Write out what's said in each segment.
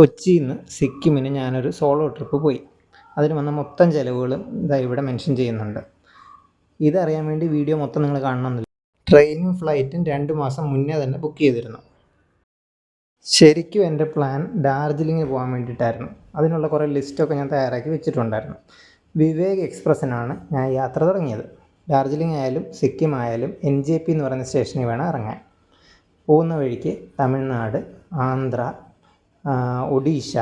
കൊച്ചിയിൽ നിന്ന് സിക്കിമിന് ഞാനൊരു സോളോ ട്രിപ്പ് പോയി. അതിന് വന്ന മൊത്തം ചിലവുകളും ഇതാ ഇവിടെ മെൻഷൻ ചെയ്യുന്നുണ്ട്. ഇതറിയാൻ വേണ്ടി വീഡിയോ മൊത്തം നിങ്ങൾ കാണണമെന്നില്ല. ട്രെയിനും ഫ്ലൈറ്റും രണ്ട് മാസം മുന്നേ തന്നെ ബുക്ക് ചെയ്തിരുന്നു. ശരിക്കും എന്റെ പ്ലാൻ ഡാർജിലിങ്ങിന് പോകാൻ വേണ്ടിയിട്ടായിരുന്നു. അതിനുള്ള കുറേ ലിസ്റ്റൊക്കെ ഞാൻ തയ്യാറാക്കി വെച്ചിട്ടുണ്ടായിരുന്നു. വിവേക് എക്സ്പ്രസ്സിനാണ് ഞാൻ യാത്ര തുടങ്ങിയത്. ഡാർജിലിംഗ് ആയാലും സിക്കിം ആയാലും എൻ ജെ പി എന്ന് പറയുന്ന സ്റ്റേഷനിൽ വേണം ഇറങ്ങാൻ. പോകുന്ന വഴിക്ക് തമിഴ്നാട് ആന്ധ്ര ഒഡീഷ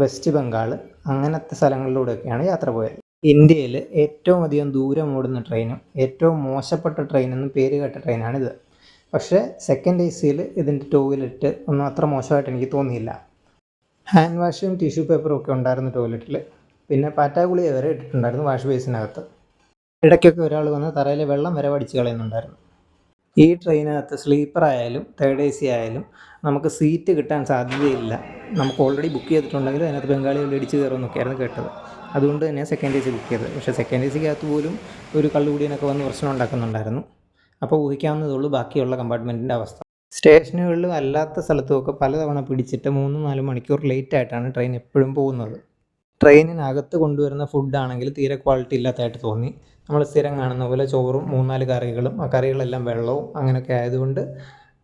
വെസ്റ്റ് ബംഗാൾ അങ്ങനത്തെ സ്ഥലങ്ങളിലൂടെയൊക്കെയാണ് യാത്ര പോയത്. ഇന്ത്യയിൽ ഏറ്റവും അധികം ദൂരം ഓടുന്ന ട്രെയിനും ഏറ്റവും മോശപ്പെട്ട ട്രെയിനെന്നും പേര് കേട്ട ട്രെയിനാണിത്. പക്ഷേ സെക്കൻഡ് എ സിയിൽ ഇതിന്റെ ടോയ്ലറ്റ് ഒന്നും അത്ര മോശമായിട്ട് എനിക്ക് തോന്നിയില്ല. ഹാൻഡ് വാഷും ടിഷ്യൂ പേപ്പറും ഒക്കെ ഉണ്ടായിരുന്നു ടോയ്ലറ്റിൽ പിന്നെ പാറ്റാഗുളിക വരെ ഇട്ടിട്ടുണ്ടായിരുന്നു വാഷ് ബേസിനകത്ത് ഇടയ്ക്കൊക്കെ ഒരാൾ വന്ന് തറയിലെ വെള്ളം വരെ വടിച്ച് കളയുന്നുണ്ടായിരുന്നു. ഈ ട്രെയിനകത്ത് സ്ലീപ്പർ ആയാലും തേർഡ് എ സി ആയാലും നമുക്ക് സീറ്റ് കിട്ടാൻ സാധ്യതയില്ല. നമുക്ക് ഓൾറെഡി ബുക്ക് ചെയ്തിട്ടുണ്ടെങ്കിൽ അതിനകത്ത് ബംഗാളികൾ ഇടിച്ച് കയറുമെന്നൊക്കെയായിരുന്നു കേട്ടത്. അതുകൊണ്ട് തന്നെ സെക്കൻഡ് എ സി ബുക്ക് ചെയ്തത്. പക്ഷേ സെക്കൻഡ് എ സിക്കകത്ത് പോലും ഒരു കള്ളുകൂടിയനൊക്കെ വന്ന് പ്രശ്നം ഉണ്ടാക്കുന്നുണ്ടായിരുന്നു. അപ്പോൾ ഊഹിക്കാവുന്നതേ ഉള്ളൂ ബാക്കിയുള്ള കമ്പാർട്ട്മെന്റിന്റെ അവസ്ഥ. സ്റ്റേഷനുകളിലും അല്ലാത്ത സ്ഥലത്തുമൊക്കെ പലതവണ പിടിച്ചിട്ട് മൂന്ന് നാല് മണിക്കൂർ ലേറ്റ് ആയിട്ടാണ് ട്രെയിൻ എപ്പോഴും പോകുന്നത്. ട്രെയിനിനകത്ത് കൊണ്ടുവരുന്ന ഫുഡാണെങ്കിൽ തീരെ ക്വാളിറ്റി ഇല്ലാത്തതായിട്ട് തോന്നി. നമ്മൾ സ്ഥിരം കാണുന്ന പോലെ ചോറും മൂന്നാൽ കറികളും ആ കറികളെല്ലാം വെള്ളവും അങ്ങനെയൊക്കെ ആയതുകൊണ്ട്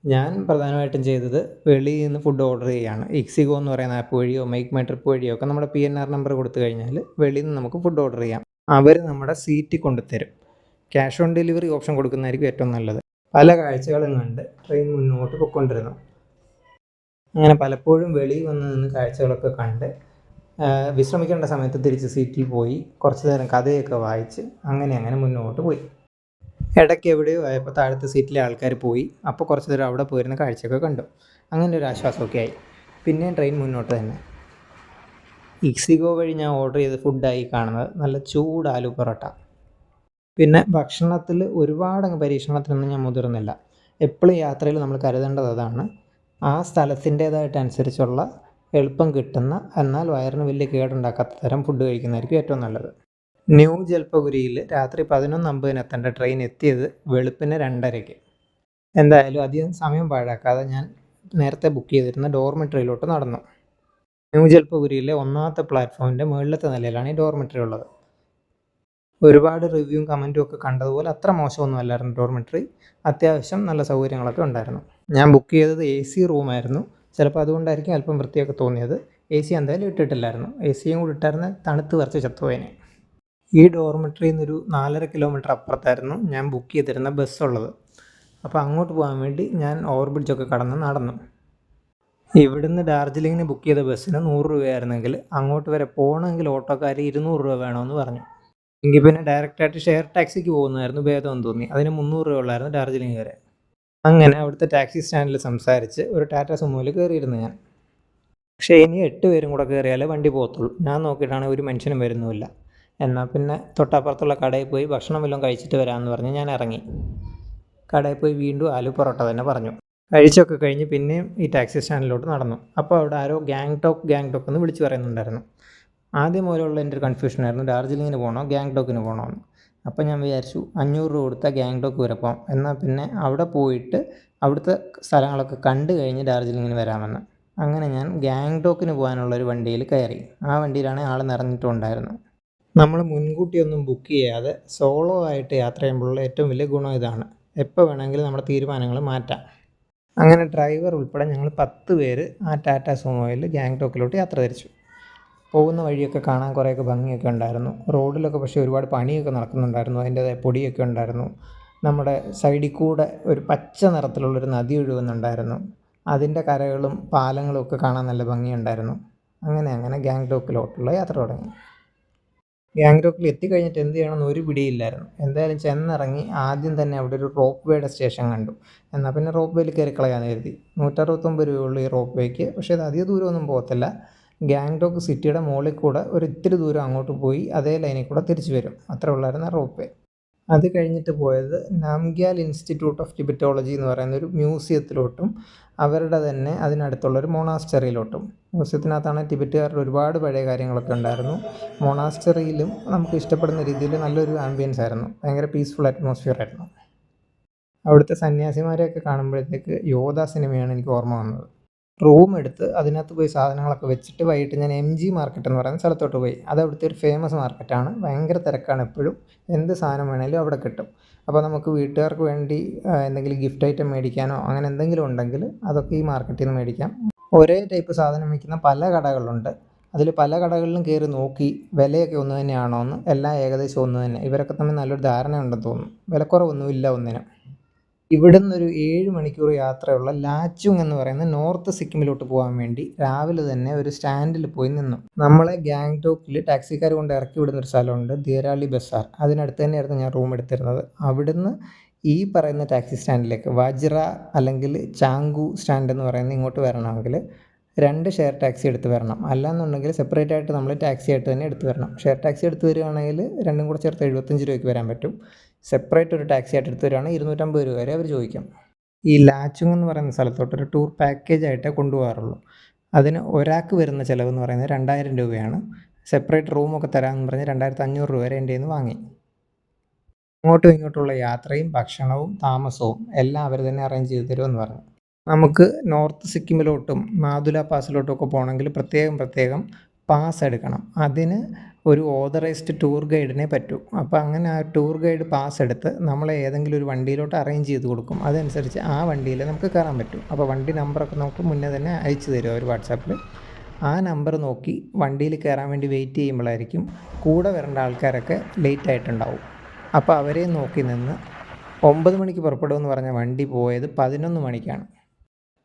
ഞാൻ പ്രധാനമായിട്ടും ചെയ്തത് വെളിയിൽ നിന്ന് ഫുഡ് ഓർഡർ ചെയ്യുകയാണ് ഇക്സിഗോ എന്ന് പറയുന്ന ആപ്പ് വഴിയോ മേക്ക് മൈ ട്രിപ്പ് വഴിയോ ഒക്കെ നമ്മുടെ പി എൻ ആർ നമ്പർ കൊടുത്തു കഴിഞ്ഞാൽ വെളിയിൽ നിന്ന് നമുക്ക് ഫുഡ് ഓർഡർ ചെയ്യാം. അവർ നമ്മുടെ സീറ്റ് കൊണ്ടുതരും ക്യാഷ് ഓൺ ഡെലിവറി ഓപ്ഷൻ കൊടുക്കുന്നതായിരിക്കും ഏറ്റവും നല്ലത്. പല കാഴ്ചകളും കണ്ട് ട്രെയിൻ മുന്നോട്ട് പോയിക്കൊണ്ടിരുന്നു. അങ്ങനെ പലപ്പോഴും വെളിയിൽ വന്ന് നിന്ന് കാഴ്ചകളൊക്കെ കണ്ട് വിശ്രമിക്കേണ്ട സമയത്ത് തിരിച്ച് സീറ്റിൽ പോയി കുറച്ച് നേരം കഥയൊക്കെ വായിച്ച് അങ്ങനെ അങ്ങനെ മുന്നോട്ട് പോയി. ഇടയ്ക്ക് എവിടെയോ ആയപ്പോൾ താഴത്തെ സീറ്റിലെ ആൾക്കാർ പോയി. അപ്പോൾ കുറച്ച് നേരം അവിടെ പോയിരുന്ന കാഴ്ചയൊക്കെ കണ്ടു. അങ്ങനെ ഒരു ആശ്വാസമൊക്കെ ആയി. പിന്നെയും ട്രെയിൻ മുന്നോട്ട് തന്നെ. ഇക്സിഗോ വഴി ഞാൻ ഓർഡർ ചെയ്ത ഫുഡായി കാണുന്നത് നല്ല ചൂട് ആലു പൊറോട്ട. പിന്നെ ഭക്ഷണത്തിൽ ഒരുപാട് അങ്ങ് പരീക്ഷണത്തിനൊന്നും ഞാൻ മുതിർന്നില്ല. എപ്പോഴും യാത്രയിൽ നമ്മൾ കരുതേണ്ടത് അതാണ്. ആ സ്ഥലത്തിന്റേതായിട്ട് അനുസരിച്ചുള്ള എളുപ്പം കിട്ടുന്ന എന്നാൽ വയറിന് വലിയ കേടുണ്ടാക്കാത്ത തരം ഫുഡ് കഴിക്കുന്നതായിരിക്കും ഏറ്റവും നല്ലത്. ന്യൂ ജൽപഗുരിയിൽ രാത്രി പതിനൊന്ന് അമ്പതിന് എത്തേണ്ട ട്രെയിൻ എത്തിയത് വെളുപ്പിന് രണ്ടരയ്ക്ക്. എന്തായാലും അധികം സമയം പാഴാക്കാതെ ഞാൻ നേരത്തെ ബുക്ക് ചെയ്തിരുന്ന ഡോർമെട്രിയിലോട്ട് നടന്നു. ന്യൂ ജൽപഗുരിയിലെ ഒന്നാമത്തെ പ്ലാറ്റ്ഫോമിന്റെ മുകളിലത്തെ നിലയിലാണ് ഈ ഡോർമെട്രി ഉള്ളത്. ഒരുപാട് റിവ്യൂവും കമന്റും ഒക്കെ കണ്ടതുപോലെ അത്ര മോശമൊന്നും അല്ലായിരുന്നു ഡോർമെട്രി അത്യാവശ്യം നല്ല സൗകര്യങ്ങളൊക്കെ ഉണ്ടായിരുന്നു. ഞാൻ ബുക്ക് ചെയ്തത് എ സി റൂമായിരുന്നു ചിലപ്പോൾ അതുകൊണ്ടായിരിക്കും അല്പം വൃത്തിയൊക്കെ തോന്നിയത്. എ സി എന്തായാലും ഇട്ടിട്ടില്ലായിരുന്നു. എ സിയും കൂടി ഇട്ടായിരുന്ന. തണുത്ത് വരച്ച് ചത്തുപോയേനെ. ഈ ഡോർമെട്രിയിൽ നിന്നൊരു നാലര കിലോമീറ്റർ അപ്പുറത്തായിരുന്നു ഞാൻ ബുക്ക് ചെയ്തിരുന്ന ബസ്സുള്ളത് അപ്പോൾ അങ്ങോട്ട് പോകാൻ വേണ്ടി ഞാൻ ഓവർ ബ്രിഡ്ജൊക്കെ കടന്ന് നടന്നു. ഇവിടുന്ന് ഡാർജിലിങ്ങിന് ബുക്ക് ചെയ്ത ബസ്സിന് നൂറ് രൂപയായിരുന്നെങ്കിൽ അങ്ങോട്ട് വരെ പോകണമെങ്കിൽ ഓട്ടോക്കാർ ഇരുന്നൂറ് രൂപ വേണമെന്ന് പറഞ്ഞു. എങ്കിൽ പിന്നെ ഡയറക്റ്റായിട്ട് ഷെയർ ടാക്സിക്ക് പോകുന്നതായിരുന്നു ഭേദമെന്ന് തോന്നി. അതിന് മുന്നൂറ് രൂപ ഉള്ളായിരുന്നു ഡാർജിലിംഗ് വരെ. അങ്ങനെ അവിടുത്തെ ടാക്സി സ്റ്റാൻഡിൽ സംസാരിച്ച് ഒരു ടാറ്റ സുമോയിൽ കയറിയിരുന്നു ഞാൻ. പക്ഷേ ഇനി എട്ട് പേരും കൂടെ കയറിയാലേ വണ്ടി പോകത്തുള്ളൂ. ഞാൻ നോക്കിയിട്ടാണെങ്കിൽ ഒരു മനുഷ്യനും വരുന്നുമില്ല. എന്നാൽ പിന്നെ തൊട്ടപ്പുറത്തുള്ള കടയിൽ പോയി ഭക്ഷണം വല്ലതും കഴിച്ചിട്ട് വരാമെന്ന് പറഞ്ഞ് ഞാൻ ഇറങ്ങി. കടയിൽ പോയി വീണ്ടും ആലു പൊറോട്ട തന്നെ പറഞ്ഞു. കഴിച്ചൊക്കെ കഴിഞ്ഞ് പിന്നെയും ഈ ടാക്സി സ്റ്റാൻഡിലോട്ട് നടന്നു. അപ്പോൾ അവിടെ ആരോ ഗാങ് ടോക്ക് ഗാങ് ടോക്ക് എന്ന് വിളിച്ച് പറയുന്നുണ്ടായിരുന്നു. ആദ്യം മുതലുള്ള എന്റെ ഒരു കൺഫ്യൂഷനായിരുന്നു ഡാർജിലിങ്ങിന് പോകണോ ഗാങ് ടോക്കിന് പോകണോ എന്ന്. അപ്പോൾ ഞാൻ വിചാരിച്ചു അഞ്ഞൂറ് രൂപ കൊടുത്താൽ ഗാംഗ്ടോക്ക് വരെ പോകാം എന്നാൽ പിന്നെ അവിടെ പോയിട്ട് അവിടുത്തെ സ്ഥലങ്ങളൊക്കെ കണ്ട് കഴിഞ്ഞ് ഡാർജിലിങ്ങിന് വരാമെന്ന്. അങ്ങനെ ഞാൻ ഗാംഗ്ടോക്കിന് പോകാനുള്ള ഒരു വണ്ടിയിൽ കയറി. ആ വണ്ടിയിലാണ് ആൾ നിറഞ്ഞിട്ടുണ്ടായിരുന്നത്. നമ്മൾ മുൻകൂട്ടിയൊന്നും ബുക്ക് ചെയ്യാതെ സോളോ ആയിട്ട് യാത്ര ചെയ്യുമ്പോഴുള്ള ഏറ്റവും വലിയ ഗുണം ഇതാണ്. എപ്പോൾ വേണമെങ്കിലും നമ്മുടെ തീരുമാനങ്ങൾ മാറ്റാം. അങ്ങനെ ഡ്രൈവർ ഉൾപ്പെടെ ഞങ്ങൾ പത്ത് പേര് ആ ടാറ്റ സുമോയിൽ ഗാംഗ്ടോക്കിലോട്ട് യാത്ര തിരിച്ചു. പോകുന്ന വഴിയൊക്കെ കാണാൻ കുറേയൊക്കെ ഭംഗിയൊക്കെ ഉണ്ടായിരുന്നു. റോഡിലൊക്കെ പക്ഷേ ഒരുപാട് പണിയൊക്കെ നടക്കുന്നുണ്ടായിരുന്നു. അതിന്റേതായ പൊടിയൊക്കെ ഉണ്ടായിരുന്നു. നമ്മുടെ സൈഡിൽ കൂടെ ഒരു പച്ച നിറത്തിലുള്ളൊരു നദി ഒഴുകുന്നുണ്ടായിരുന്നു. അതിന്റെ കരകളും പാലങ്ങളും ഒക്കെ കാണാൻ നല്ല ഭംഗിയുണ്ടായിരുന്നു. അങ്ങനെ അങ്ങനെ ഗാംഗ്ടോക്കിലോട്ടുള്ള യാത്ര തുടങ്ങി. ഗാംഗ്ടോക്കിൽ എത്തിക്കഴിഞ്ഞിട്ട് എന്ത് ചെയ്യണമെന്ന് ഒരു പിടിയില്ലായിരുന്നു. എന്തായാലും ചെന്നിറങ്ങി ആദ്യം തന്നെ അവിടെ ഒരു റോപ്പ് വേയുടെ സ്റ്റേഷൻ കണ്ടു. എന്നാൽ പിന്നെ റോപ്പ് വേയിൽ കയറി കളയാൻ കരുതി. നൂറ്ററുപത്തൊമ്പത് രൂപയുള്ള ഈ റോപ്പ് വേക്ക് പക്ഷേ അത് അധിക ദൂരമൊന്നും പോകത്തില്ല. ഗാങ്ടോക്ക് സിറ്റിയുടെ മുകളിൽ കൂടെ ഒരു ഇത്തിരി ദൂരം അങ്ങോട്ട് പോയി അതേ ലൈനിൽ കൂടെ തിരിച്ചു വരും. അത്ര ഉള്ളായിരുന്ന റോപ്പ്. അത് കഴിഞ്ഞിട്ട് പോയത് നാംഗ്യാൽ ഇൻസ്റ്റിറ്റ്യൂട്ട് ഓഫ് ടിബറ്റോളജി എന്ന് പറയുന്ന ഒരു മ്യൂസിയത്തിലോട്ടും അവരുടെ തന്നെ അതിനടുത്തുള്ള ഒരു മോണാസ്റ്ററിയിലോട്ടും. മ്യൂസിയത്തിനകത്താണ് ടിബറ്റുകാരുടെ ഒരുപാട് പഴയ കാര്യങ്ങളൊക്കെ ഉണ്ടായിരുന്നു. മോണാസ്റ്ററിയിലും നമുക്ക് ഇഷ്ടപ്പെടുന്ന രീതിയിൽ നല്ലൊരു ആംബിയൻസ് ആയിരുന്നു. ഭയങ്കര പീസ്ഫുൾ അറ്റ്മോസ്ഫിയർ ആയിരുന്നു. അവിടുത്തെ സന്യാസിമാരെയൊക്കെ കാണുമ്പോഴത്തേക്ക് യോധ സിനിമയാണ് എനിക്ക് ഓർമ്മ വന്നത്. റൂം എടുത്ത് അതിനകത്ത് പോയി സാധനങ്ങളൊക്കെ വെച്ചിട്ട് വൈകിട്ട് ഞാൻ എം ജി മാർക്കറ്റ് എന്ന് പറയുന്ന സ്ഥലത്തോട്ട് പോയി. അത് അവിടുത്തെ ഒരു ഫേമസ് മാർക്കറ്റാണ് ഭയങ്കര തിരക്കാണ് എപ്പോഴും. എന്ത് സാധനം വേണേലും അവിടെ കിട്ടും. അപ്പോൾ നമുക്ക് വീട്ടുകാർക്ക് വേണ്ടി എന്തെങ്കിലും ഗിഫ്റ്റ് ഐറ്റം മേടിക്കാനോ അങ്ങനെ എന്തെങ്കിലും ഉണ്ടെങ്കിൽ അതൊക്കെ ഈ മാർക്കറ്റിൽ നിന്ന് മേടിക്കാം. ഒരേ ടൈപ്പ് സാധനം വിൽക്കുന്ന പല കടകളുണ്ട്. അതിൽ പല കടകളിലും കയറി നോക്കി വിലയൊക്കെ ഒന്ന് തന്നെയാണോ എന്ന് എല്ലാം ഏകദേശം ഒന്ന് തന്നെ. ഇവരൊക്കെ തമ്മിൽ നല്ലൊരു ധാരണയുണ്ടെന്ന് തോന്നുന്നു. വിലക്കുറവൊന്നുമില്ല ഒന്നിനും. ഇവിടുന്ന് ഒരു ഏഴ് മണിക്കൂർ യാത്രയുള്ള ലാച്ചുങ് എന്ന് പറയുന്ന നോർത്ത് സിക്കിമിലോട്ട് പോകാൻ വേണ്ടി രാവിലെ തന്നെ ഒരു സ്റ്റാൻഡിൽ പോയി നിന്നു. നമ്മളെ ഗാങ്ടോക്കിൽ ടാക്സിക്കാർ കൊണ്ട് ഇറക്കി വിടുന്ന ഒരു സ്ഥലമുണ്ട് ധീരാളി ബസാർ. അതിനടുത്ത് തന്നെയായിരുന്നു ഞാൻ റൂം എടുത്തിരുന്നത്. അവിടുന്ന് ഈ പറയുന്ന ടാക്സി സ്റ്റാൻഡിലേക്ക് വജ്ര അല്ലെങ്കിൽ ചാങ്കു സ്റ്റാൻഡ് എന്ന് പറയുന്ന ഇങ്ങോട്ട് വരണമെങ്കിൽ രണ്ട് ഷെയർ ടാക്സി എടുത്ത് വരണം. അല്ലാന്നുണ്ടെങ്കിൽ സെപ്പറേറ്റ് ആയിട്ട് നമ്മൾ ടാക്സി ആയിട്ട് തന്നെ എടുത്ത് വരണം. ഷെയർ ടാക്സി എടുത്ത് വരികയാണെങ്കിൽ രണ്ടും കൂടെ ചേർത്ത് എഴുപത്തഞ്ച് രൂപയ്ക്ക് വരാൻ പറ്റും. സെപ്പറേറ്റ് ഒരു ടാക്സി ആയിട്ട് എടുത്ത് തരുവാണെങ്കിൽ ഇരുന്നൂറ്റമ്പത് രൂപ വരെ അവർ ചോദിക്കും. ഈ ലാച്ചുങ് എന്ന് പറയുന്ന സ്ഥലത്തോട്ട് ഒരു ടൂർ പാക്കേജ് ആയിട്ടേ കൊണ്ടുപോകാറുള്ളൂ. അതിന് ഒരാൾക്ക് വരുന്ന ചിലവ് എന്ന് പറയുന്നത് രണ്ടായിരം രൂപയാണ്. സെപ്പറേറ്റ് റൂമൊക്കെ തരാമെന്ന് പറഞ്ഞ് രണ്ടായിരത്തി അഞ്ഞൂറ് രൂപ വരെ എന്റെ നിന്ന് വാങ്ങി. അങ്ങോട്ടും ഇങ്ങോട്ടുള്ള യാത്രയും ഭക്ഷണവും താമസവും എല്ലാം അവർ തന്നെ അറേഞ്ച് ചെയ്ത് തരുമെന്ന് പറഞ്ഞു. നമുക്ക് നോർത്ത് സിക്കിമിലോട്ടും മാതുല പാസിലോട്ടും ഒക്കെ പോകണമെങ്കിൽ പ്രത്യേകം പ്രത്യേകം പാസ് എടുക്കണം. അതിന് ഒരു ഓതറൈസ്ഡ് ടൂർ ഗൈഡിനെ പറ്റൂ. അപ്പോൾ അങ്ങനെ ആ ടൂർ ഗൈഡ് പാസ് എടുത്ത് നമ്മളെ ഏതെങ്കിലും ഒരു വണ്ടിയിലോട്ട് അറേഞ്ച് ചെയ്ത് കൊടുക്കും. അതനുസരിച്ച് ആ വണ്ടിയിൽ നമുക്ക് കയറാൻ പറ്റും. അപ്പോൾ വണ്ടി നമ്പറൊക്കെ നമുക്ക് മുന്നേ തന്നെ അയച്ചു തരും അവർ വാട്സാപ്പിൽ ആ നമ്പർ നോക്കി വണ്ടിയിൽ കയറാൻ വേണ്ടി വെയിറ്റ് ചെയ്യുമ്പോഴായിരിക്കും കൂടെ വരേണ്ട ആൾക്കാരൊക്കെ ലേറ്റ് ആയിട്ടുണ്ടാവും. അപ്പോൾ അവരെ നോക്കി നിന്ന് ഒമ്പത് മണിക്ക് പുറപ്പെടുമെന്ന് പറഞ്ഞ വണ്ടി പോയത് പതിനൊന്ന് മണിക്കാണ്.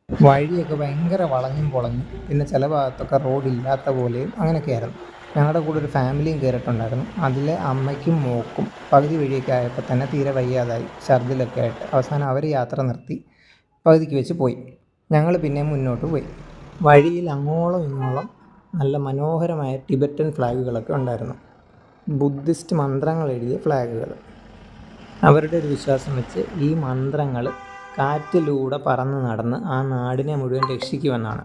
വഴിയൊക്കെ ഭയങ്കര വളഞ്ഞും പൊളഞ്ഞും പിന്നെ ചില ഭാഗത്തൊക്കെ റോഡില്ലാത്ത പോലെയും അങ്ങനെയൊക്കെയായിരുന്നു. ഞങ്ങളുടെ കൂടെ ഒരു ഫാമിലിയും കയറിയിട്ടുണ്ടായിരുന്നു അതിലെ അമ്മയ്ക്കും മോക്കും പകുതി വഴിയൊക്കെ ആയപ്പോൾ തന്നെ തീരെ വയ്യാതായി ഛർദിലൊക്കെ ആയിട്ട്. അവസാനം അവർ യാത്ര നിർത്തി പകുതിക്ക് വെച്ച് പോയി. ഞങ്ങൾ പിന്നെ മുന്നോട്ട് പോയി. വഴിയിൽ അങ്ങോളം ഇങ്ങോളം നല്ല മനോഹരമായ ടിബറ്റൻ ഫ്ലാഗുകളൊക്കെ ഉണ്ടായിരുന്നു. ബുദ്ധിസ്റ്റ് മന്ത്രങ്ങൾ എഴുതിയ ഫ്ലാഗുകൾ. അവരുടെ ഒരു വിശ്വാസം വെച്ച് ഈ മന്ത്രങ്ങൾ കാറ്റിലൂടെ പറന്ന് നടന്ന് ആ നാടിനെ മുഴുവൻ രക്ഷിക്കുമെന്നാണ്.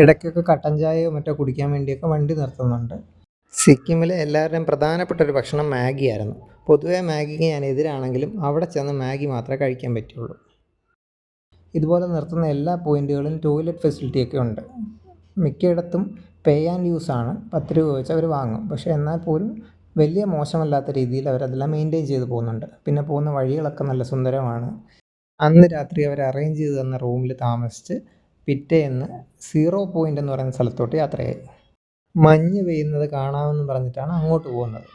ഇടയ്ക്കൊക്കെ കട്ടൻ ചായയോ മറ്റോ കുടിക്കാൻ വേണ്ടിയൊക്കെ വണ്ടി നിർത്തുന്നുണ്ട്. സിക്കിമിലെ എല്ലാവരുടെയും പ്രധാനപ്പെട്ട ഒരു ഭക്ഷണം മാഗിയായിരുന്നു പൊതുവേ മാഗിക്ക് ഞാൻ എതിരാണെങ്കിലും അവിടെ ചെന്ന് മാഗി മാത്രമേ കഴിക്കാൻ പറ്റുള്ളൂ. ഇതുപോലെ നിർത്തുന്ന എല്ലാ പോയിന്റുകളിലും ടോയ്ലറ്റ് ഫെസിലിറ്റിയൊക്കെ ഉണ്ട്. മിക്കയിടത്തും പേ ആൻഡ് യൂസ് ആണ്. പത്ത് രൂപ വെച്ച് അവർ വാങ്ങും. പക്ഷേ എന്നാൽ പോലും വലിയ മോശമല്ലാത്ത രീതിയിൽ അവരതെല്ലാം മെയിന്റെയിൻ ചെയ്ത് പോകുന്നുണ്ട്. പിന്നെ പോകുന്ന വഴികളൊക്കെ നല്ല സുന്ദരമാണ്. അന്ന് രാത്രി അവർ അറേഞ്ച് ചെയ്ത് തന്ന റൂമിൽ താമസിച്ച് പിറ്റേന്ന് സീറോ പോയിന്റ് എന്ന് പറയുന്ന സ്ഥലത്തോട്ട് യാത്രയായി. മഞ്ഞ് പെയ്യുന്നത് കാണാമെന്ന് പറഞ്ഞിട്ടാണ് അങ്ങോട്ട് പോകുന്നത്.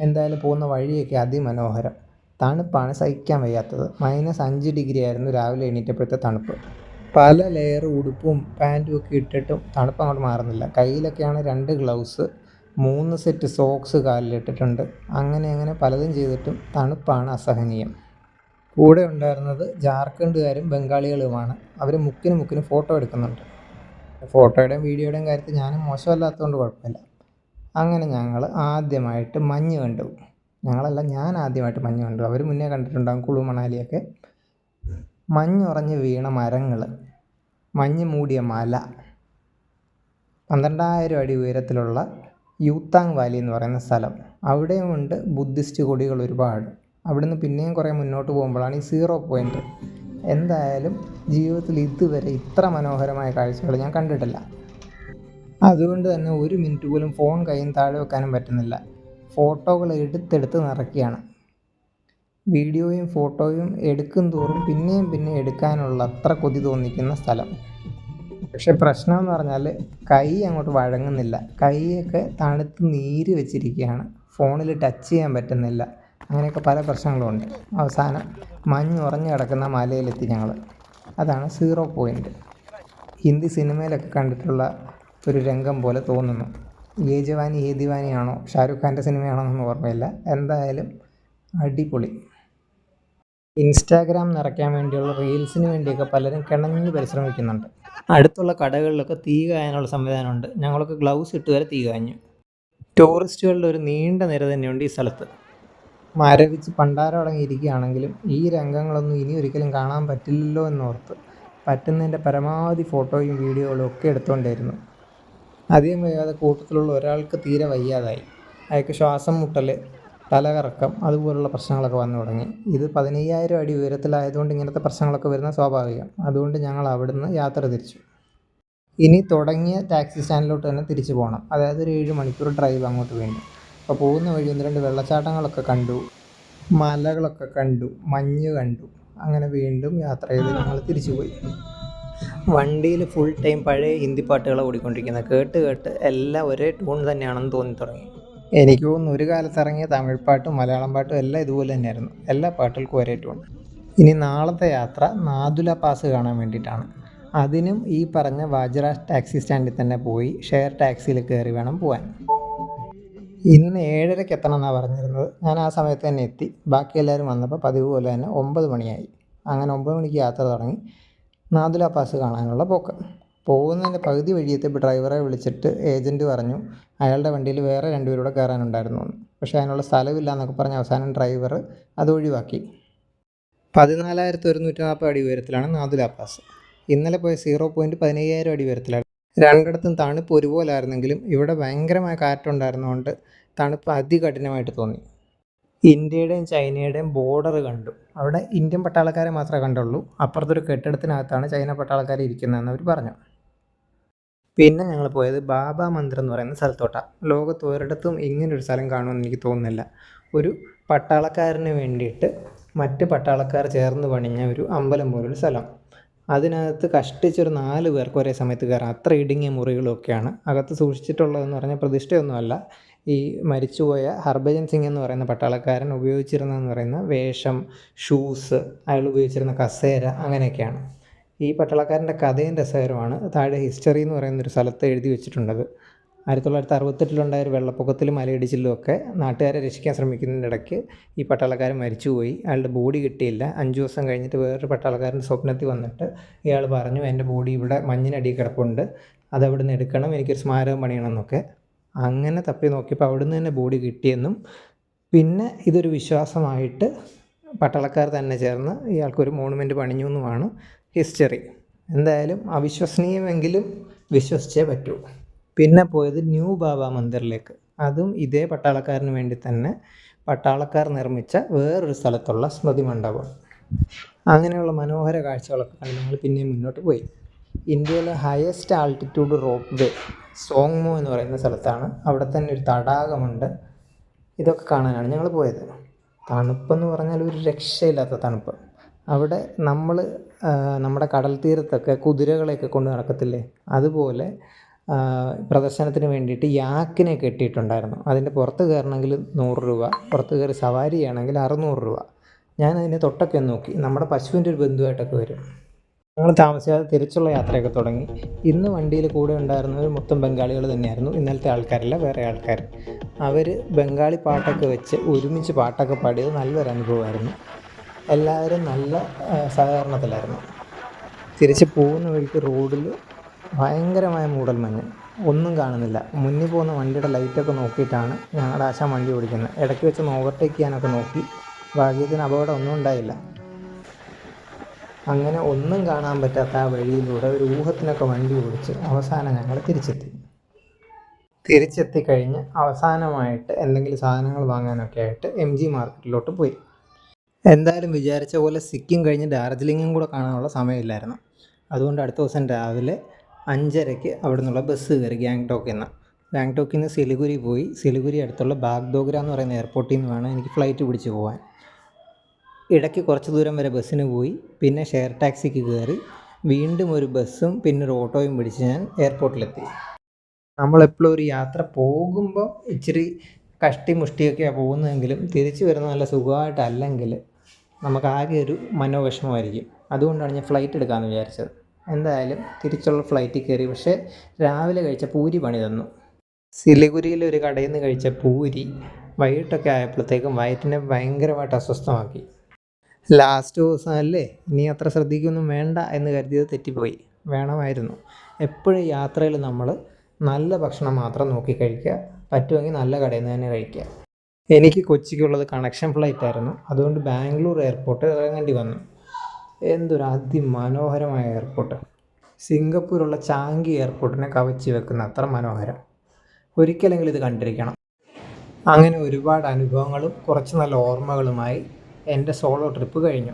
എന്തായാലും പോകുന്ന വഴിയൊക്കെ അതിമനോഹരം. തണുപ്പാണ് സഹിക്കാൻ വയ്യാത്തത്. മൈനസ് അഞ്ച് ഡിഗ്രി ആയിരുന്നു രാവിലെ എണീറ്റപ്പോഴത്തെ തണുപ്പ്. പല ലെയർ ഉടുപ്പും പാന്റും ഒക്കെ ഇട്ടിട്ടും തണുപ്പ് അങ്ങോട്ട് മാറുന്നില്ല. കയ്യിലൊക്കെയാണ് രണ്ട് ഗ്ലൗസ് മൂന്ന് സെറ്റ് സോക്സ് കാലിലിട്ടിട്ടുണ്ട്. അങ്ങനെ അങ്ങനെ പലതും ചെയ്തിട്ടും തണുപ്പാണ് അസഹനീയം. കൂടെ ഉണ്ടായിരുന്നത് ജാർഖണ്ഡുകാരും ബംഗാളികളുമാണ്. അവർ മുക്കിന് മുക്കിന് ഫോട്ടോ എടുക്കുന്നുണ്ട്. ഫോട്ടോയുടെയും വീഡിയോയുടെയും കാര്യത്തിൽ ഞാനും മോശമല്ലാത്തതുകൊണ്ട് കുഴപ്പമില്ല. അങ്ങനെ ഞങ്ങൾ ആദ്യമായിട്ട് മഞ്ഞ് കണ്ടു. ഞങ്ങളല്ല ഞാൻ ആദ്യമായിട്ട് മഞ്ഞ് കണ്ടു. അവർ മുന്നേ കണ്ടിട്ടുണ്ടാകും കുളു മണാലിയൊക്കെ. മഞ്ഞുറഞ്ഞ് വീണ മരങ്ങൾ മഞ്ഞ് മൂടിയ മല പന്ത്രണ്ടായിരം അടി ഉയരത്തിലുള്ള യൂത്താങ് വാലി എന്ന് പറയുന്ന സ്ഥലം. അവിടെയുമുണ്ട് ബുദ്ധിസ്റ്റ് കൊടികൾ ഒരുപാട്. അവിടുന്ന് പിന്നെയും കുറേ മുന്നോട്ട് പോകുമ്പോഴാണ് ഈ സീറോ പോയിന്റ് എന്തായാലും ജീവിതത്തിൽ ഇതുവരെ ഇത്ര മനോഹരമായ കാഴ്ചകൾ ഞാൻ കണ്ടിട്ടില്ല. അതുകൊണ്ട് തന്നെ ഒരു മിനിറ്റ് പോലും ഫോൺ കയ്യിൽ താഴെ വെക്കാനും പറ്റുന്നില്ല. ഫോട്ടോകൾ എടുത്തെടുത്ത് നിറയ്ക്കുകയാണ്. വീഡിയോയും ഫോട്ടോയും എടുക്കും തോറും പിന്നെയും പിന്നെ എടുക്കാനുള്ള അത്ര കൊതി തോന്നിക്കുന്ന സ്ഥലം. പക്ഷെ പ്രശ്നം എന്ന് പറഞ്ഞാൽ കൈ അങ്ങോട്ട് വഴങ്ങുന്നില്ല. കൈയൊക്കെ തണുത്ത് നീര് വെച്ചിരിക്കുകയാണ്. ഫോണിൽ ടച്ച് ചെയ്യാൻ പറ്റുന്നില്ല. അങ്ങനെയൊക്കെ പല പ്രശ്നങ്ങളുമുണ്ട് അവസാനം മഞ്ഞ് ഉറഞ്ഞു കിടക്കുന്ന മലയിലെത്തി ഞങ്ങൾ അതാണ് സീറോ പോയിന്റ് ഹിന്ദി സിനിമയിലൊക്കെ കണ്ടിട്ടുള്ള ഒരു രംഗം പോലെ തോന്നുന്നു. യേ ജവാനി ഹേ ദിവാനിയാണോ ഷാരൂഖ് ഖാന്റെ സിനിമയാണോ എന്നൊന്നും ഓർമ്മയില്ല. എന്തായാലും അടിപൊളി. ഇൻസ്റ്റാഗ്രാം നിറയ്ക്കാൻ വേണ്ടിയുള്ള റീൽസിന് വേണ്ടിയൊക്കെ പലരും കിണഞ്ഞ് പരിശ്രമിക്കുന്നുണ്ട്. അടുത്തുള്ള കടകളിലൊക്കെ തീ കായാനുള്ള സംവിധാനമുണ്ട്. ഞങ്ങളൊക്കെ ഗ്ലൗസ് ഇട്ട് വരെ തീ കാഞ്ഞു. ടൂറിസ്റ്റുകളുടെ ഒരു നീണ്ട നിര തന്നെയുണ്ട് ഈ സ്ഥലത്ത്. മരവിച്ച് പണ്ടാരമടങ്ങിയിരിക്കുകയാണെങ്കിലും ഈ രംഗങ്ങളൊന്നും ഇനി ഒരിക്കലും കാണാൻ പറ്റില്ലല്ലോ എന്നോർത്ത് പറ്റുന്നതിന്റെ പരമാവധി ഫോട്ടോയും വീഡിയോകളും ഒക്കെ എടുത്തുകൊണ്ടിരുന്നു അധികം വയ്യാതെ കൂട്ടത്തിലുള്ള ഒരാൾക്ക് തീരെ വയ്യാതായി. അയാൾക്ക് ശ്വാസം മുട്ടൽ തലകറക്കം അതുപോലുള്ള പ്രശ്നങ്ങളൊക്കെ വന്നു തുടങ്ങി. ഇത് പതിനയ്യായിരം അടി ഉയരത്തിലായതുകൊണ്ട് ഇങ്ങനത്തെ പ്രശ്നങ്ങളൊക്കെ വരുന്ന സ്വാഭാവികം. അതുകൊണ്ട് ഞങ്ങൾ അവിടുന്ന് യാത്ര തിരിച്ചു. ഇനി തുടങ്ങിയ ടാക്സി സ്റ്റാൻഡിലോട്ട് തന്നെ തിരിച്ചു പോകണം. അതായത് ഒരു ഏഴ് മണിക്കൂർ ഡ്രൈവ് അങ്ങോട്ട് വേണ്ടി. അപ്പോൾ പോകുന്ന വഴി ഒന്ന് രണ്ട് വെള്ളച്ചാട്ടങ്ങളൊക്കെ കണ്ടു. മലകളൊക്കെ കണ്ടു. മഞ്ഞ് കണ്ടു. അങ്ങനെ വീണ്ടും യാത്ര ചെയ്ത് ഞങ്ങൾ തിരിച്ചു പോയി. വണ്ടിയിൽ ഫുൾ ടൈം പഴയ ഹിന്ദി പാട്ടുകളാണ് ഓടിക്കൊണ്ടിരിക്കുന്നത് കേട്ട് കേട്ട് എല്ലാം ഒരേ ട്യൂൺ തന്നെയാണെന്ന് തോന്നി തുടങ്ങി. എനിക്ക് തോന്നുന്നു ഒരു കാലത്ത് ഇറങ്ങിയ തമിഴ് പാട്ടും മലയാളം പാട്ടും എല്ലാം ഇതുപോലെ തന്നെയായിരുന്നു. എല്ലാ പാട്ടുകൾക്കും ഒരേ ട്യൂൺ ഇനി നാളത്തെ യാത്ര നാദുല പാസ് കാണാൻ വേണ്ടിയിട്ടാണ്. അതിനും ഈ പറഞ്ഞ വാജറ ടാക്സി സ്റ്റാൻഡിൽ തന്നെ പോയി. ഷെയർ ടാക്സിയിൽ കയറി വേണം പോകാൻ ഇന്ന് ഏഴരയ്ക്ക് എത്തണം എന്നാണ് പറഞ്ഞിരുന്നത്. ഞാൻ ആ സമയത്ത് തന്നെ എത്തി. ബാക്കി എല്ലാവരും വന്നപ്പോൾ പതിവ് പോലെ തന്നെ ഒമ്പത് മണിയായി. അങ്ങനെ ഒമ്പത് മണിക്ക് യാത്ര തുടങ്ങി. നാദുല പാസ് കാണാനുള്ള പോക്ക്. പോകുന്നതിന്റെ പകുതി വഴിയെത്തിയപ്പോൾ ഡ്രൈവറെ വിളിച്ചിട്ട് ഏജന്റ് പറഞ്ഞു അയാളുടെ വണ്ടിയിൽ വേറെ രണ്ടുപേരൂടെ കയറാനുണ്ടായിരുന്നു പക്ഷേ അതിനുള്ള സ്ഥലമില്ല എന്നൊക്കെ പറഞ്ഞ് അവസാനം ഡ്രൈവർ അത് ഒഴിവാക്കി. പതിനാലായിരത്തി ഒരുന്നൂറ്റി നാൽപ്പത് അടി ഉയരത്തിലാണ് നാദുല പാസ്. ഇന്നലെ പോയ സീറോ പോയിന്റ് പതിനയ്യായിരം അടി ഉയരത്തിലാണ് രണ്ടിടത്തും തണുപ്പ് ഒരുപോലെ ആയിരുന്നെങ്കിലും ഇവിടെ ഭയങ്കരമായ കാറ്റുണ്ടായിരുന്നതുകൊണ്ട് തണുപ്പ് അതികഠിനമായിട്ട് തോന്നി. ഇന്ത്യയുടെയും ചൈനയുടെയും ബോർഡർ കണ്ടു. അവിടെ ഇന്ത്യൻ പട്ടാളക്കാരെ മാത്രമേ കണ്ടുള്ളൂ. അപ്പുറത്തൊരു കെട്ടിടത്തിനകത്താണ് ചൈന പട്ടാളക്കാർ ഇരിക്കുന്നതെന്ന് അവർ പറഞ്ഞു. പിന്നെ ഞങ്ങൾ പോയത് ബാബ മന്ദിർ എന്ന് പറയുന്ന സ്ഥലത്തോട്ടാണ് ലോകത്ത് ഒരിടത്തും ഇങ്ങനൊരു സ്ഥലം കാണുമെന്ന് എനിക്ക് തോന്നുന്നില്ല. ഒരു പട്ടാളക്കാരന് വേണ്ടിയിട്ട് മറ്റ് പട്ടാളക്കാർ ചേർന്ന് പണിഞ്ഞ ഒരു അമ്പലം പോലൊരു സ്ഥലം. അതിനകത്ത് കഷ്ടിച്ചൊരു നാല് പേർക്ക് ഒരേ സമയത്ത് കയറാം. അത്ര ഇടുങ്ങിയ മുറികളൊക്കെയാണ്. അകത്ത് സൂക്ഷിച്ചിട്ടുള്ളതെന്ന് പറഞ്ഞാൽ പ്രതിഷ്ഠയൊന്നുമല്ല. ഈ മരിച്ചുപോയ ഹർഭജൻ സിംഗ് എന്ന് പറയുന്ന പട്ടാളക്കാരൻ ഉപയോഗിച്ചിരുന്നതെന്ന് പറയുന്ന വേഷം ഷൂസ് അയാൾ ഉപയോഗിച്ചിരുന്ന കസേര അങ്ങനെയൊക്കെയാണ്. ഈ പട്ടാളക്കാരന്റെ കഥയും രസകരമാണ് താഴെ ഹിസ്റ്ററി എന്ന് പറയുന്നൊരു സ്ഥലത്ത് എഴുതി വെച്ചിട്ടുണ്ടത്. ആയിരത്തി തൊള്ളായിരത്തി അറുപത്തെട്ടിലുണ്ടായ ഒരു വെള്ളപ്പൊക്കത്തിലും മലയിടിച്ചിലും ഒക്കെ നാട്ടുകാരെ രക്ഷിക്കാൻ ശ്രമിക്കുന്നതിനിടയ്ക്ക് ഈ പട്ടാളക്കാരൻ മരിച്ചുപോയി. അയാളുടെ ബോഡി കിട്ടിയില്ല. അഞ്ച് ദിവസം കഴിഞ്ഞിട്ട് വേറൊരു പട്ടാളക്കാരൻ സ്വപ്നത്തിൽ വന്നിട്ട് ഇയാൾ പറഞ്ഞു എന്റെ ബോഡി ഇവിടെ മഞ്ഞിനടി കിടപ്പുണ്ട്. അതവിടെ നിന്ന് എടുക്കണം. എനിക്കൊരു സ്മാരകം പണിയണം എന്നൊക്കെ അങ്ങനെ തപ്പി നോക്കിയപ്പോൾ അവിടുന്ന് തന്നെ ബോഡി കിട്ടിയെന്നും പിന്നെ ഇതൊരു വിശ്വാസമായിട്ട് പട്ടാളക്കാർ തന്നെ ചേർന്ന് ഇയാൾക്കൊരു മോണുമെന്റ് പണിഞ്ഞു എന്നുമാണ് ഹിസ്റ്ററി. എന്തായാലും അവിശ്വസനീയമെങ്കിലും വിശ്വസിച്ചേ പറ്റൂ. പിന്നെ പോയത് ന്യൂ ബാബ മന്ദിറിലേക്ക്. അതും ഇതേ പട്ടാളക്കാരന് വേണ്ടി തന്നെ പട്ടാളക്കാർ നിർമ്മിച്ച വേറൊരു സ്ഥലത്തുള്ള സ്മൃതി മണ്ഡപം. അങ്ങനെയുള്ള മനോഹര കാഴ്ചകളൊക്കെ കണ്ട് ഞങ്ങൾ പിന്നെയും മുന്നോട്ട് പോയി. ഇന്ത്യയിലെ highest altitude rope way Tsomgo എന്ന് പറയുന്ന സ്ഥലത്താണ്. അവിടെ തന്നെ ഒരു തടാകമുണ്ട്. ഇതൊക്കെ കാണാനാണ് ഞങ്ങൾ പോയത്. തണുപ്പെന്ന് പറഞ്ഞാൽ ഒരു രക്ഷയില്ലാത്ത തണുപ്പ്. അവിടെ നമ്മൾ നമ്മുടെ കടൽ തീരത്തൊക്കെ കുതിരകളെയൊക്കെ കൊണ്ട് നടക്കത്തില്ലേ? അതുപോലെ പ്രദർശനത്തിന് വേണ്ടിയിട്ട് യാക്കിനെ കെട്ടിയിട്ടുണ്ടായിരുന്നു. അതിന്റെ പുറത്ത് കയറണമെങ്കിൽ നൂറ് രൂപ പുറത്ത് കയറി സവാരി ചെയ്യണമെങ്കിൽ അറുന്നൂറ് രൂപ. ഞാൻ അതിന്റെ തൊട്ടൊക്കെ നോക്കി. നമ്മുടെ പശുവിന്റെ ഒരു ബന്ധുവായിട്ടൊക്കെ വരും. ഞങ്ങൾ താമസിയാതെ തിരിച്ചുള്ള യാത്രയൊക്കെ തുടങ്ങി. ഇന്ന് വണ്ടിയിൽ കൂടെ ഉണ്ടായിരുന്നവർ മൊത്തം ബംഗാളികൾ തന്നെയായിരുന്നു. ഇന്നലത്തെ ആൾക്കാരല്ല വേറെ ആൾക്കാർ. അവർ ബംഗാളി പാട്ടൊക്കെ വെച്ച് ഒരുമിച്ച് പാട്ടൊക്കെ പാടിയത് നല്ലൊരു അനുഭവമായിരുന്നു. എല്ലാവരും നല്ല സഹകരണത്തിലായിരുന്നു. തിരിച്ച് പോകുന്ന വഴിക്ക് റോഡിൽ ഭയങ്കരമായ മൂടൽമഞ്ഞ്. ഒന്നും കാണുന്നില്ല. മുന്നിൽ പോകുന്ന വണ്ടിയുടെ ലൈറ്റൊക്കെ നോക്കിയിട്ടാണ് ഞങ്ങളുടെ ആശാൻ വണ്ടി ഓടിക്കുന്നത്. ഇടയ്ക്ക് വെച്ച് ഓവർടേക്ക് ചെയ്യാനൊക്കെ നോക്കി. ഭാഗ്യത്തിന് അപകടം ഒന്നും ഉണ്ടായില്ല. അങ്ങനെ ഒന്നും കാണാൻ പറ്റാത്ത ആ വഴിയിലൂടെ ഒരു ഊഹത്തിനൊക്കെ വണ്ടി ഓടിച്ച് അവസാനം ഞങ്ങൾ തിരിച്ചെത്തി. തിരിച്ചെത്തി കഴിഞ്ഞ് അവസാനമായിട്ട് എന്തെങ്കിലും സാധനങ്ങൾ വാങ്ങാനൊക്കെ ആയിട്ട് എം ജി മാർക്കറ്റിലോട്ട് പോയി. എന്തായാലും വിചാരിച്ച പോലെ സിക്കിം കഴിഞ്ഞ് ഡാർജിലിംഗും കൂടെ കാണാനുള്ള സമയമില്ലായിരുന്നു. അതുകൊണ്ട് അടുത്ത ദിവസം രാവിലെ അഞ്ചരയ്ക്ക് അവിടെ നിന്നുള്ള ബസ് കയറി ഗാങ്ടോക്കിൽ നിന്ന് ഗാങ്ടോക്കിൽ നിന്ന് സിലിഗുരി പോയി. സിലിഗുരി അടുത്തുള്ള ബാഗ്ദോഗ്ര എന്ന് പറയുന്ന എയർപോർട്ടിൽ നിന്ന് വേണം എനിക്ക് ഫ്ലൈറ്റ് പിടിച്ച് പോകാൻ ഇടയ്ക്ക് കുറച്ച് ദൂരം വരെ ബസ്സിന് പോയി. പിന്നെ ഷെയർ ടാക്സിക്ക് കയറി. വീണ്ടും ഒരു ബസ്സും പിന്നെ ഒരു ഓട്ടോയും പിടിച്ച് ഞാൻ എയർപോർട്ടിലെത്തി നമ്മളെപ്പോഴും ഒരു യാത്ര പോകുമ്പോൾ ഇച്ചിരി കഷ്ടി മുഷ്ടിയൊക്കെയാണ് പോകുന്നതെങ്കിലും തിരിച്ചു വരുന്ന നല്ല സുഖമായിട്ടല്ലെങ്കിൽ നമുക്ക് ആകെ ഒരു മനോവിഷമമായിരിക്കും. അതുകൊണ്ടാണ് ഞാൻ ഫ്ലൈറ്റ് എടുക്കാമെന്ന് വിചാരിച്ചത്. എന്തായാലും തിരിച്ചുള്ള ഫ്ലൈറ്റിൽ കയറി. പക്ഷേ രാവിലെ കഴിച്ച പൂരി പണി തന്നു. സിലിഗുരിയിൽ ഒരു കടയിൽ നിന്ന് കഴിച്ച പൂരി വൈകിട്ടൊക്കെ ആയപ്പോഴത്തേക്കും വയറ്റിനെ ഭയങ്കരമായിട്ട് അസ്വസ്ഥമാക്കി. ലാസ്റ്റ് ദിവസമല്ലേ ഇനി അത്ര ശ്രദ്ധിക്കൊന്നും വേണ്ട എന്ന് കരുതിയത് തെറ്റിപ്പോയി. വേണമായിരുന്നു. എപ്പോഴും യാത്രയിൽ നമ്മൾ നല്ല ഭക്ഷണം മാത്രം നോക്കി കഴിക്കുക. പറ്റുമെങ്കിൽ നല്ല കടയിൽ നിന്ന് തന്നെ കഴിക്കുക. എനിക്ക് കൊച്ചിക്കുള്ളത് കണക്ഷൻ ഫ്ലൈറ്റ് ആയിരുന്നു. അതുകൊണ്ട് ബാംഗ്ലൂർ എയർപോർട്ട് ഇറങ്ങേണ്ടി വന്നു. എന്തൊരു അതിമനോഹരമായ എയർപോർട്ട്. സിംഗപ്പൂരുള്ള ചാങ്കി എയർപോർട്ടിനെ കവച്ച് വെക്കുന്ന അത്ര മനോഹരം. ഒരിക്കലെങ്കിലും ഇത് കണ്ടിരിക്കണം. അങ്ങനെ ഒരുപാട് അനുഭവങ്ങളും കുറച്ച് നല്ല ഓർമ്മകളുമായി എന്റെ സോളോ ട്രിപ്പ് കഴിഞ്ഞു.